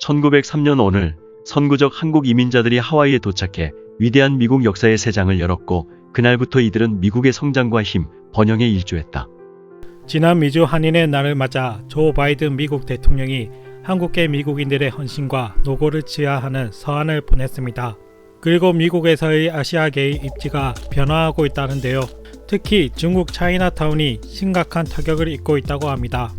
1903년 오늘 선구적 한국 이민자들이 하와이에 도착해 위대한 미국 역사의 새 장을 열었고 그날부터 이들은 미국의 성장과 힘, 번영에 일조했다. 지난 미주 한인의 날을 맞아 조 바이든 미국 대통령이 한국계 미국인들의 헌신과 노고를 지하하는 서한을 보냈습니다. 그리고 미국에서의 아시아계의 입지가 변화하고 있다는데요. 특히 중국 차이나타운이 심각한 타격을 입고 있다고 합니다.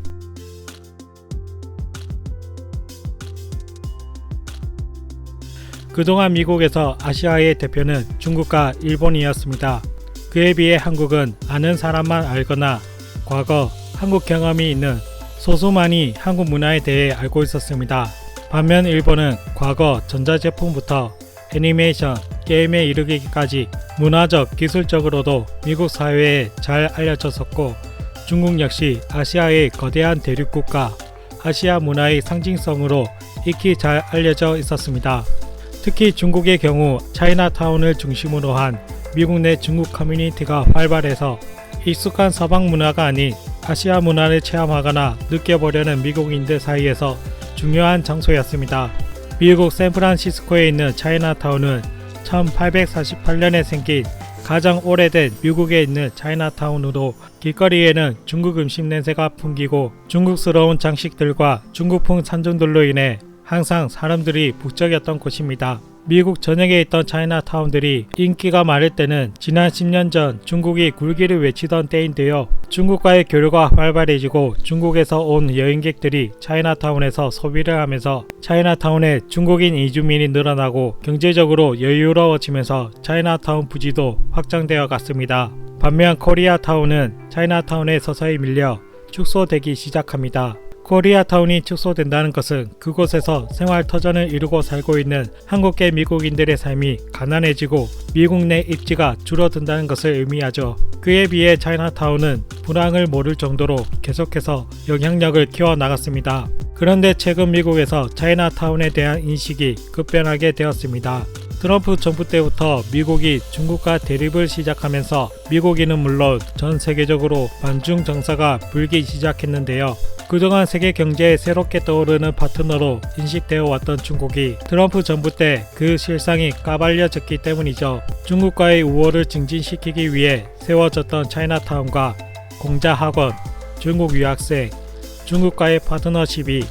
그동안 미국에서 아시아의 대표는 중국과 일본이었습니다. 그에 비해 한국은 아는 사람만 알거나 과거 한국 경험이 있는 소수만이 한국 문화에 대해 알고 있었습니다. 반면 일본은 과거 전자제품부터 애니메이션, 게임에 이르기까지 문화적, 기술적으로도 미국 사회에 잘 알려졌었고 중국 역시 아시아의 거대한 대륙국가, 아시아 문화의 상징성으로 익히 잘 알려져 있었습니다. 특히 중국의 경우 차이나타운을 중심으로 한 미국 내 중국 커뮤니티가 활발해서 익숙한 서방 문화가 아닌 아시아 문화를 체험하거나 느껴보려는 미국인들 사이에서 중요한 장소였습니다. 미국 샌프란시스코에 있는 차이나타운은 1848년에 생긴 가장 오래된 미국에 있는 차이나타운으로 길거리에는 중국 음식 냄새가 풍기고 중국스러운 장식들과 중국풍 산정들로 인해 항상 사람들이 북적였던 곳입니다. 미국 전역에 있던 차이나타운들이 인기가 많을 때는 지난 10년 전 중국이 굴기를 외치던 때인데요. 중국과의 교류가 활발해지고 중국에서 온 여행객들이 차이나타운에서 소비를 하면서 차이나타운에 중국인 이주민이 늘어나고 경제적으로 여유로워지면서 차이나타운 부지도 확장되어 갔습니다. 반면 코리아타운은 차이나타운에 서서히 밀려 축소되기 시작합니다. 코리아타운이 축소된다는 것은 그곳에서 생활 터전을 이루고 살고 있는 한국계 미국인들의 삶이 가난해지고 미국 내 입지가 줄어든다는 것을 의미하죠. 그에 비해 차이나타운은 불황을 모를 정도로 계속해서 영향력을 키워 나갔습니다. 그런데 최근 미국에서 차이나타운에 대한 인식이 급변하게 되었습니다. 트럼프 정부 때부터 미국이 중국과 대립을 시작하면서 미국인은 물론 전 세계적으로 반중 정사가 불기 시작했는데요. 그동안 세계 경제에 새롭게 떠오르는 파트너로 인식되어 왔던 중국이 트럼프 정부 때 그 실상이 까발려졌기 때문이죠. 중국과의 우호를 증진시키기 위해 세워졌던 차이나타운과 공자학원, 중국 유학생, 중국과의 파트너십이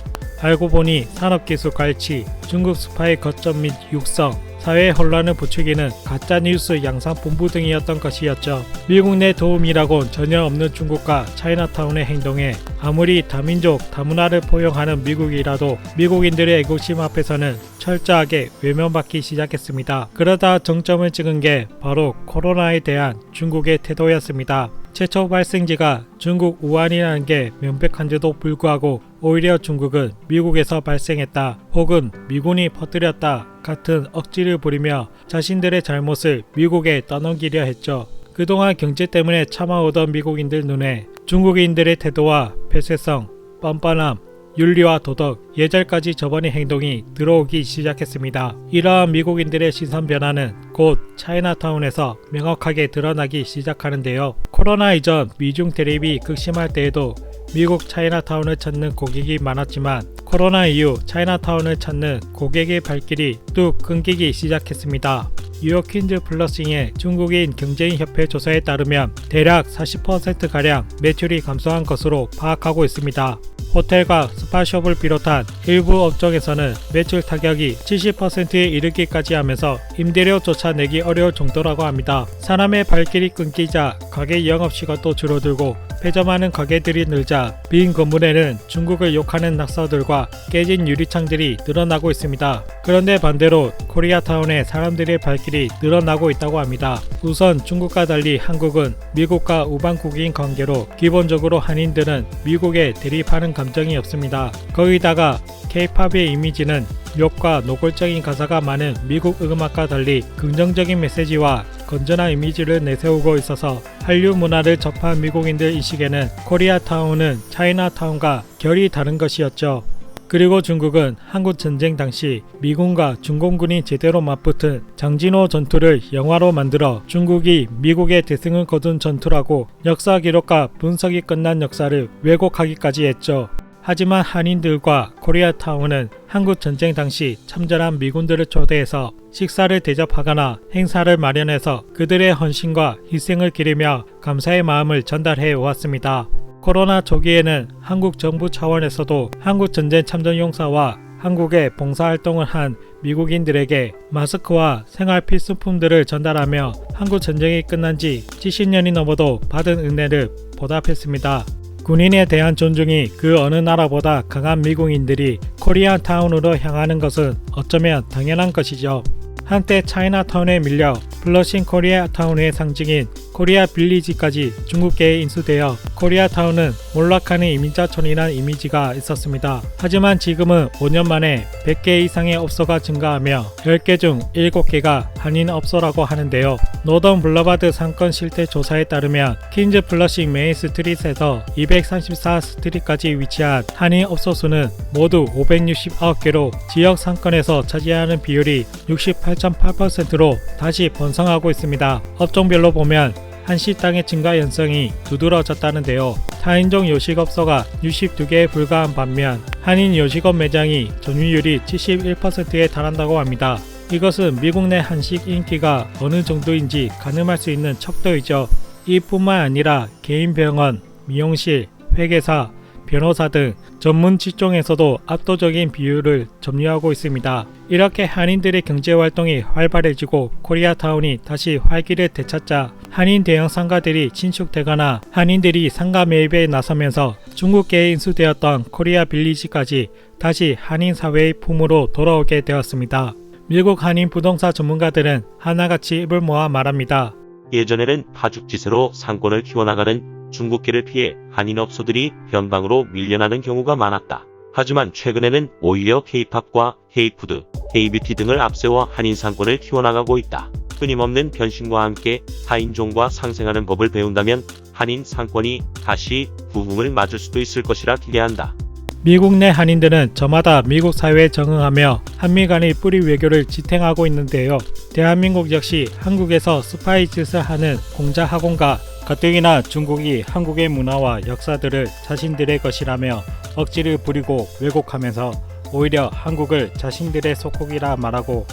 알고 보니 산업기술 갈취, 중국 스파이 거점 및 육성, 사회 혼란을 부추기는 가짜뉴스 양상본부 등이었던 것이었죠. 미국 내 도움이라곤 전혀 없는 중국과 차이나타운의 행동에 아무리 다민족 다문화를 포용하는 미국이라도 미국인들의 애국심 앞에서는 철저하게 외면받기 시작했습니다. 그러다 정점을 찍은 게 바로 코로나에 대한 중국의 태도였습니다. 최초 발생지가 중국 우한이라는 게 명백한데도 불구하고 오히려 중국은 미국에서 발생했다 혹은 미군이 퍼뜨렸다 같은 억지를 부리며 자신들의 잘못을 미국에 떠넘기려 했죠. 그동안 경제 때문에 참아오던 미국인들 눈에 중국인들의 태도와 폐쇄성, 뻔뻔함, 윤리와 도덕, 예절까지 저버린 행동이 들어오기 시작했습니다. 이러한 미국인들의 시선 변화는 곧 차이나타운에서 명확하게 드러나기 시작하는데요. 코로나 이전 미중 대립이 극심할 때에도 미국 차이나타운을 찾는 고객이 많았지만 코로나 이후 차이나타운을 찾는 고객의 발길이 뚝 끊기기 시작했습니다. 뉴욕 퀸즈 플러싱의 중국인 경제인 협회 조사에 따르면 대략 40%가량 매출이 감소한 것으로 파악하고 있습니다. 호텔과 스파숍을 비롯한 일부 업종에서는 매출 타격이 70%에 이르기까지 하면서 임대료조차 내기 어려울 정도라고 합니다. 사람의 발길이 끊기자 가게 영업시간도 줄어들고 폐점하는 가게들이 늘자 빈 건물에는 중국을 욕하는 낙서들과 깨진 유리창들이 늘어나고 있습니다. 그런데 반대로 코리아타운에 사람들의 발길이 늘어나고 있다고 합니다. 우선 중국과 달리 한국은 미국과 우방국인 관계로 기본적으로 한인들은 미국에 대립하는 감정 이 없습니다. 거기다가 K-팝의 이미지는 욕과 노골적인 가사가 많은 미국 음악과 달리 긍정적인 메시지와 건전한 이미지를 내세우고 있어서 한류 문화를 접한 미국인들 인식에는 코리아타운은 차이나타운과 결이 다른 것이었죠. 그리고 중국은 한국 전쟁 당시 미군과 중공군이 제대로 맞붙은 장진호 전투를 영화로 만들어 중국이 미국의 대승을 거둔 전투라고 역사 기록과 분석이 끝난 역사를 왜곡하기까지 했죠. 하지만 한인들과 코리아타운은 한국 전쟁 당시 참전한 미군들을 초대해서 식사를 대접하거나 행사를 마련해서 그들의 헌신과 희생을 기리며 감사의 마음을 전달해 왔습니다. 코로나 초기에는 한국 정부 차원에서도 한국 전쟁 참전 용사와 한국에 봉사활동을 한 미국인들에게 마스크와 생활 필수품들을 전달하며 한국 전쟁이 끝난 지 70년이 넘어도 받은 은혜를 보답했습니다. 군인에 대한 존중이 그 어느 나라보다 강한 미국인들이 코리아 타운으로 향하는 것은 어쩌면 당연한 것이죠. 한때 차이나타운에 밀려 플러싱 코리아 타운의 상징인 코리아 빌리지까지 중국계에 인수되어 코리아 타운은 몰락하는 이민자촌이란 이미지가 있었습니다. 하지만 지금은 5년 만에 100개 이상의 업소가 증가하며 10개 중 7개가 한인 업소라고 하는데요. 노던 블러바드 상권 실태 조사에 따르면 퀸즈 플러싱 메인 스트릿에서 234 스트릿까지 위치한 한인 업소 수는 모두 569개로 지역 상권에서 차지하는 비율이 68.8%로 다시 번성하고 있습니다. 업종별로 보면 한식당의 증가 현상이 두드러졌다는데요. 타인종 요식업소가 62개에 불과한 반면 한인 요식업 매장이 점유율이 71%에 달한다고 합니다. 이것은 미국 내 한식 인기가 어느 정도인지 가늠할 수 있는 척도이죠. 이뿐만 아니라 개인 병원, 미용실, 회계사, 변호사 등 전문 직종에서도 압도적인 비율을 점유하고 있습니다. 이렇게 한인들의 경제 활동이 활발해지고 코리아타운이 다시 활기를 되찾자 한인 대형 상가들이 신축되거나 한인들이 상가 매입에 나서면서 중국계에 인수되었던 코리아 빌리지까지 다시 한인 사회의 품으로 돌아오게 되었습니다. 미국 한인 부동산 전문가들은 하나같이 입을 모아 말합니다. 예전에는 파죽지세로 상권을 키워나가는 중국계를 피해 한인 업소들이 변방으로 밀려나는 경우가 많았다. 하지만 최근에는 오히려 K-팝과 K-푸드, K-뷰티 등을 앞세워 한인 상권을 키워나가고 있다. 끊임없는 변신과 함께 타인종과 상생하는 법을 배운다면 한인 상권이 다시 부흥을 맞을 수도 있을 것이라 기대한다. 미국 내 한인들은 저마다 미국 사회에 적응하며 한미 간의 뿌리 외교를 지탱하고 있는데요. 대한민국 역시 한국에서 스파이 짓을 하는 공자 학원과 가뜩이나 중국이 한국의 문화와 역사들을 자신들의 것이라며 억지를 부리고 왜곡하면서 오히려 한국을 자신들의 속국이라 말하고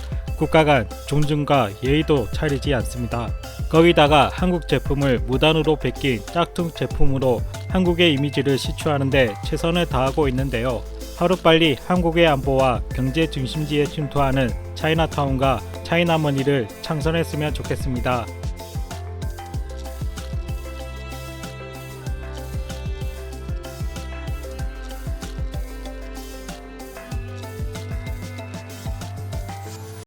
국가 간 존중과 예의도 차리지 않습니다. 거기다가 한국 제품을 무단으로 베낀 짝퉁 제품으로 한국의 이미지를 시추하는데 최선을 다하고 있는데요. 하루빨리 한국의 안보와 경제 중심지에 침투하는 차이나타운과 차이나머니를 창설했으면 좋겠습니다.